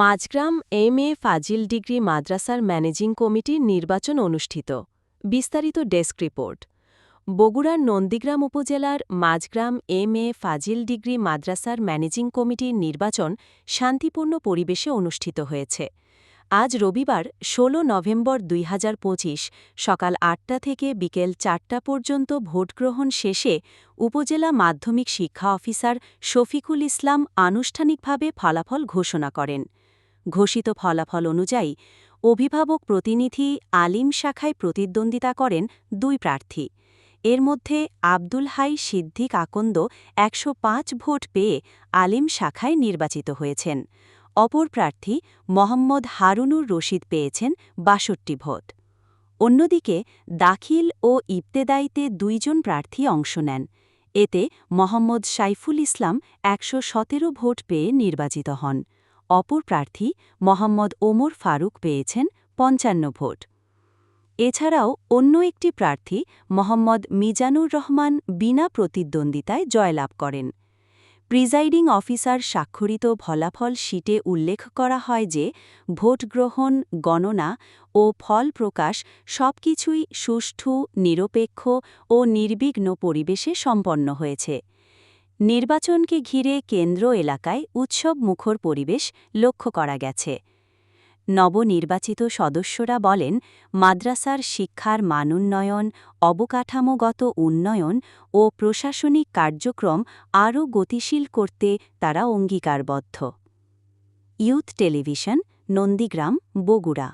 Majhgram M A Fazil degree মাদ্রাসার managing কমিটির নির্বাচন অনুষ্ঠিত। বিস্তারিত ডেস্ক রিপোর্ট। বগুড়ার নন্দীগ্রাম উপজেলার Majhgram M A Fazil degree মাদ্রাসার ম্যানেজিং কমিটির নির্বাচন শান্তিপূর্ণ পরিবেশে অনুষ্ঠিত হয়েছে। আজ রবিবার ১৬ নভেম্বর দুই হাজার পঁচিশ, সকাল আটটা থেকে বিকেল চারটা পর্যন্ত ভোটগ্রহণ শেষে উপজেলা মাধ্যমিক শিক্ষা অফিসার শফিকুল ইসলাম আনুষ্ঠানিকভাবে ফলাফল ঘোষণা করেন। ঘোষিত ফলাফল অনুযায়ী, অভিভাবক প্রতিনিধি আলিম শাখায় প্রতিদ্বন্দ্বিতা করেন দুই প্রার্থী। এর মধ্যে আব্দুল হাই সিদ্দিক আকন্দ একশো পাঁচ ভোট পেয়ে আলিম শাখায় নির্বাচিত হয়েছেন। অপর প্রার্থী মোহাম্মদ হারুনুর রশিদ পেয়েছেন বাষট্টি ভোট। অন্যদিকে দাখিল ও ইবতেদাইতে দুইজন প্রার্থী অংশ নেন। এতে মোহাম্মদ সাইফুল ইসলাম একশো সতেরো ভোট পেয়ে নির্বাচিত হন। অপর প্রার্থী মোহাম্মদ ওমর ফারুক পেয়েছেন পঞ্চান্ন ভোট। এছাড়াও অন্য একটি প্রার্থী মোহাম্মদ মিজানুর রহমান বিনা প্রতিদ্বন্দ্বিতায় জয়লাভ করেন। প্রিজাইডিং অফিসার স্বাক্ষরিত ফলাফল শিটে উল্লেখ করা হয় যে ভোটগ্রহণ গণনা ও ফল প্রকাশ সবকিছুই সুষ্ঠু, নিরপেক্ষ ও নির্বিঘ্ন পরিবেশে সম্পন্ন হয়েছে। নির্বাচনকে ঘিরে কেন্দ্র এলাকায় উৎসব মুখর পরিবেশ লক্ষ্য করা গেছে। নবনির্বাচিত সদস্যরা বলেন, মাদ্রাসার শিক্ষার মানোন্নয়ন, অবকাঠামোগত উন্নয়ন ও প্রশাসনিক কার্যক্রম আরও গতিশীল করতে তারা অঙ্গীকারবদ্ধ। Youth television, Nandigram, Bogura.